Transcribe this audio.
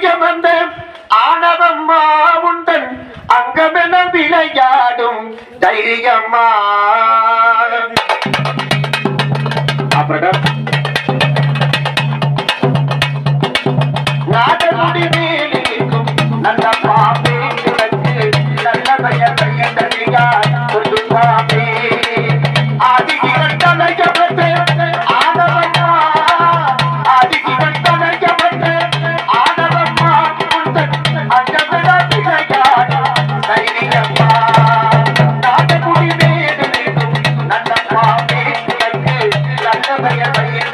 இதயமந்த ஆணவம்மா உண்டன் அங்கமென விளையாடும் தைரியம்மா. அப்புறம் Thank you.